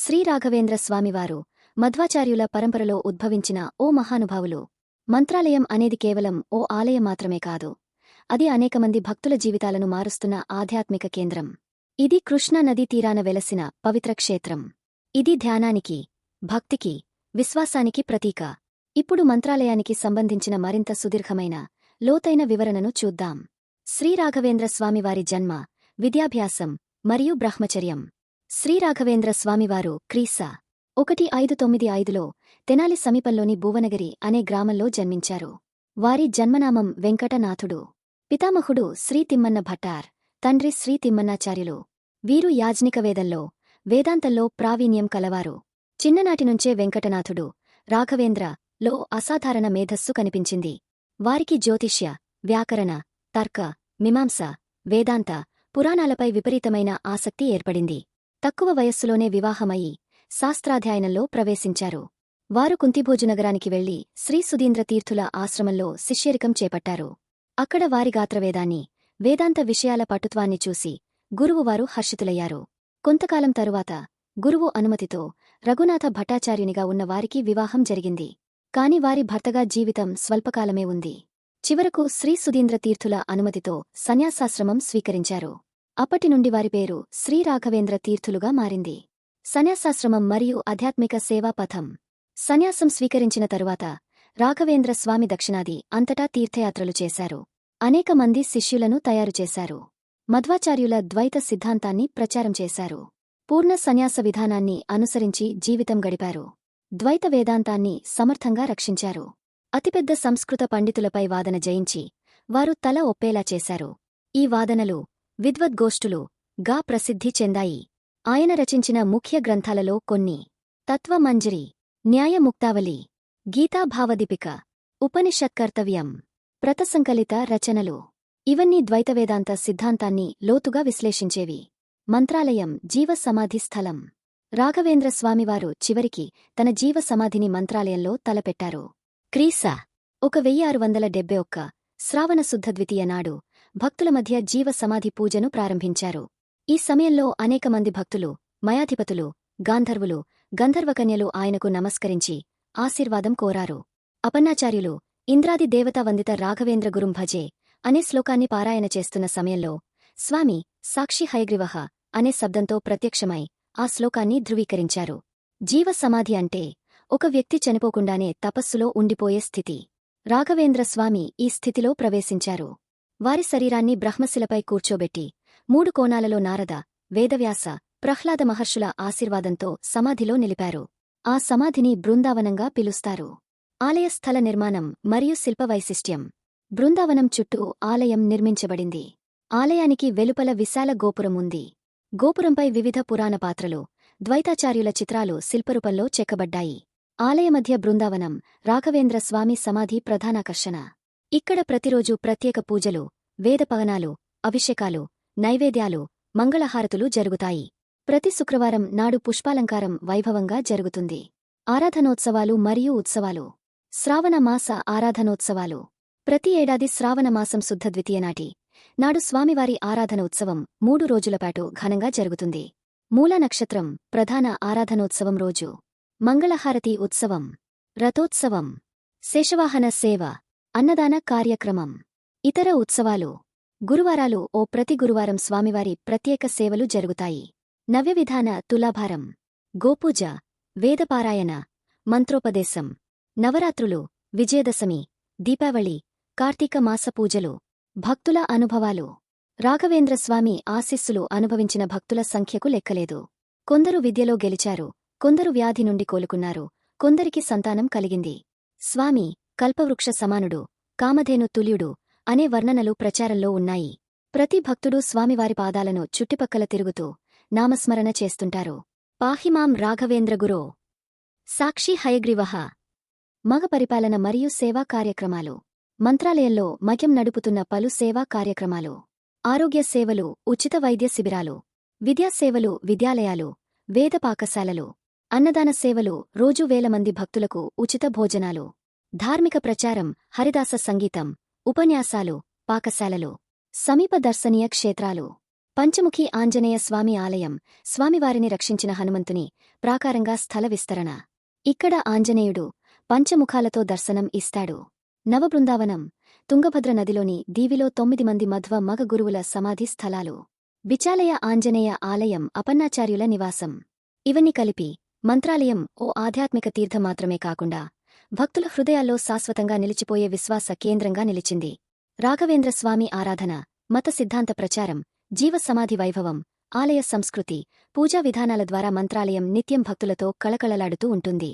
శ్రీరాఘవేంద్ర స్వామివారు మధ్వాచార్యుల పరంపరలో ఉద్భవించిన ఓ మహానుభావులు. మంత్రాలయం అనేది కేవలం ఓ ఆలయం మాత్రమే కాదు. అది అనేకమంది భక్తుల జీవితాలను మారుస్తున్న ఆధ్యాత్మిక కేంద్రం. ఇది కృష్ణా నదీ తీరాన వెలసిన పవిత్ర క్షేత్రం. ఇది ధ్యానానికి భక్తికి విశ్వాసానికి ప్రతీక. ఇప్పుడు మంత్రాలయానికి సంబంధించిన మరింత సుదీర్ఘమైన లోతైన వివరణను చూద్దాం. శ్రీరాఘవేంద్ర స్వామివారి జన్మ విద్యాభ్యాసం మరియు బ్రహ్మచర్యం. శ్రీరాఘవేంద్ర స్వామివారు క్రీసా ఒకటి ఐదు తొమ్మిది ఐదులో తెనాలి సమీపంలోని భువనగిరి అనే గ్రామంలో జన్మించారు. వారి జన్మనామం వెంకటనాథుడు. పితామహుడు శ్రీ తిమ్మన్న భట్టార్ తండ్రి శ్రీ తిమ్మన్నాచార్యులు వీరు యాజ్నికవేదంలో వేదాంతంలో ప్రావీణ్యం కలవారు. చిన్ననాటినుంచే వెంకటనాథుడు రాఘవేంద్ర లో అసాధారణ మేధస్సు కనిపించింది. వారికి జ్యోతిష్య వ్యాకరణ తర్క మీమాంస వేదాంత పురాణాలపై విపరీతమైన ఆసక్తి ఏర్పడింది. తక్కువ వయస్సులోనే వివాహమయి శాస్త్రాధ్యయనంలో ప్రవేశించారు. వారు కుంతిభోజునగరానికి వెళ్ళి శ్రీ సుధీంద్ర తీర్థుల ఆశ్రమంలో శిష్యరికం చేపట్టారు. అక్కడ వారి గాత్రవేదాన్ని వేదాంత విషయాల పటుత్వాన్ని చూసి గురువువారు హర్షితులయ్యారు. కొంతకాలం తరువాత గురువు అనుమతితో రఘునాథ భట్టాచార్యునిగా ఉన్నవారికి వివాహం జరిగింది. కాని వారి భర్తగా జీవితం స్వల్పకాలమే ఉంది. చివరకు శ్రీ సుధీంద్ర తీర్థుల అనుమతితో సన్యాసాశ్రమం స్వీకరించారు. అప్పటి నుండి వారి పేరు శ్రీ రాఘవేంద్ర తీర్థులుగా మారింది. సన్యాసాశ్రమం మరియు ఆధ్యాత్మిక సేవా పథం. సన్యాసం స్వీకరించిన తరువాత రాఘవేంద్ర స్వామి దక్షిణాది అంతటా తీర్థయాత్రలు చేశారు. అనేక మంది శిష్యులను తయారుచేశారు మధ్వాచార్యుల ద్వైత సిద్ధాంతాన్ని ప్రచారం చేశారు. పూర్ణ సన్యాస విధానాన్ని అనుసరించి జీవితం గడిపారు. ద్వైత వేదాంతాన్ని సమర్థంగా రక్షించారు. అతిపెద్ద సంస్కృత పండితులపై వాదన జయించి వారు తల ఒప్పేలా చేశారు. ఈ వాదనలు విద్వద్గోష్ఠులు గా ప్రసిద్ధి చెందాయి. ఆయన రచించిన ముఖ్య గ్రంథాలలో కొన్ని. తత్వమంజరి న్యాయముక్తావళి గీతాభావదీపిక ఉపనిషత్కర్తవ్యం ప్రతసంకలిత రచనలు. ఇవన్నీ ద్వైతవేదాంత సిద్ధాంతాన్ని లోతుగా విశ్లేషించేవి. మంత్రాలయం జీవ సమాధి స్థలం. రాఘవేంద్ర స్వామివారు చివరికి తన జీవ సమాధిని మంత్రాలయంలో తలపెట్టారు. క్రీస ఒక వెయ్యి ఆరు వందల డెబ్బై ఒక్క శ్రావణశుద్ధ ద్వితీయ నాడు భక్తుల మధ్య జీవ సమాధి పూజను ప్రారంభించారు. ఈ సమయంలో అనేక మంది భక్తులు మయాధిపతులు గాంధర్వులు గంధర్వకన్యలు ఆయనకు నమస్కరించి ఆశీర్వాదం కోరారు. అపన్నాచార్యులు ఇంద్రాది దేవతా వందిత రాఘవేంద్ర గురుం భజే అనే శ్లోకాన్ని పారాయణ చేస్తున్న సమయంలో స్వామి సాక్షి హయగ్రీవహ అనే శబ్దంతో ప్రత్యక్షమై ఆ శ్లోకాన్ని ధృవీకరించారు. జీవ సమాధి అంటే ఒక వ్యక్తి చనిపోకుండానే తపస్సులో ఉండిపోయే స్థితి. రాఘవేంద్ర స్వామి ఈ స్థితిలో ప్రవేశించారు. వారి శరీరాన్ని బ్రహ్మశిలపై కూర్చోబెట్టి మూడు కోణాలలో నారద వేదవ్యాస ప్రహ్లాద మహర్షుల ఆశీర్వాదంతో సమాధిలో నిలిపారు. ఆ సమాధిని బృందావనంగా పిలుస్తారు. ఆలయ స్థల నిర్మాణం మరియు శిల్పవైశిష్ట్యం. బృందావనం చుట్టూ ఆలయం నిర్మించబడింది. ఆలయానికి వెలుపల విశాల గోపురం ఉంది. గోపురంపై వివిధ పురాణ పాత్రలు ద్వైతాచార్యుల చిత్రాలు శిల్పరూపంలో చెక్కబడ్డాయి. ఆలయ మధ్య బృందావనం రాఘవేంద్ర స్వామి సమాధి ప్రధానాకర్షణ. ఇక్కడ ప్రతిరోజు ప్రత్యేక పూజలు వేదపవనాలు అభిషేకాలు నైవేద్యాలు మంగళహారతులు జరుగుతాయి. ప్రతి శుక్రవారం నాడు పుష్పాలంకారం వైభవంగా జరుగుతుంది. ఆరాధనోత్సవాలు మరియు ఉత్సవాలు. శ్రావణమాస ఆరాధనోత్సవాలు. ప్రతి ఏడాది శ్రావణమాసం శుద్ధ ద్వితీయనాటి నాడు స్వామివారి ఆరాధన ఉత్సవం మూడు రోజులపాటు ఘనంగా జరుగుతుంది. మూల నక్షత్రం ప్రధాన ఆరాధనోత్సవం రోజు. మంగళహారతి ఉత్సవం. రథోత్సవం. శేషవాహన సేవ. అన్నదాన కార్యక్రమం. ఇతర ఉత్సవాలు గురువారాలు ఓ ప్రతి గురువారం స్వామివారి ప్రత్యేక సేవలు జరుగుతాయి. నవ్యవిధాన తులాభారం గోపూజ వేదపారాయణ మంత్రోపదేశం నవరాత్రులు విజయదశమి దీపావళి కార్తీక మాస పూజలు భక్తుల అనుభవాలు. రాఘవేంద్రస్వామి ఆశీస్సులు అనుభవించిన భక్తుల సంఖ్యకు లెక్కలేదు. కొందరు విద్యలో గెలిచారు కొందరు వ్యాధి నుండి కోలుకున్నారు కొందరికి సంతానం కలిగింది. స్వామి కల్పవృక్ష సమానుడు కామధేను తుల్యుడు అనే వర్ణనలు ప్రచారంలో ఉన్నాయి. ప్రతి భక్తుడు స్వామివారి పాదాలను చుట్టుపక్కల తిరుగుతూ నామస్మరణ చేస్తుంటారు. పాహిమాం రాఘవేంద్ర గురో. సాక్షి హయగ్రీవహ మగ పరిపాలన మరియు సేవా కార్యక్రమాలు. మంత్రాలయంలో మక్యం నడుపుతున్న పలు సేవా కార్యక్రమాలు. ఆరోగ్య సేవలు ఉచిత వైద్య శిబిరాలు. విద్యాసేవలు విద్యాలయాలు వేద పాకశాలలు. అన్నదాన సేవలు రోజూ వేల మంది భక్తులకు ఉచిత భోజనాలు. ధార్మిక ప్రచారం హరిదాస సంగీతం ఉపన్యాసాలు పాకశాలలు సమీప దర్శనీయ క్షేత్రాలు. పంచముఖి ఆంజనేయ స్వామి ఆలయం స్వామివారిని రక్షించిన హనుమంతుని ప్రాకారంగా స్థల విస్తరణ. ఇక్కడ ఆంజనేయుడు పంచముఖాలతో దర్శనం ఇస్తాడు. నవబృందావనం తుంగభద్ర నదిలోని దీవిలో తొమ్మిది మంది మధ్వ మగ గురువుల సమాధి స్థలాలు. బిచాలయ ఆంజనేయ ఆలయం అపన్నాచార్యుల నివాసం. ఇవన్నీ కలిపి మంత్రాలయం ఓ ఆధ్యాత్మిక తీర్థం మాత్రమే కాకుండా భక్తుల హృదయాల్లో శాశ్వతంగా నిలిచిపోయే విశ్వాస కేంద్రంగా నిలిచింది. రాఘవేంద్ర స్వామి ఆరాధన మత సిద్ధాంత ప్రచారం జీవ సమాధి వైభవం ఆలయ సంస్కృతి పూజా విధానాల ద్వారా మంత్రాలయం నిత్యం భక్తులతో కళకళలాడుతూ ఉంటుంది.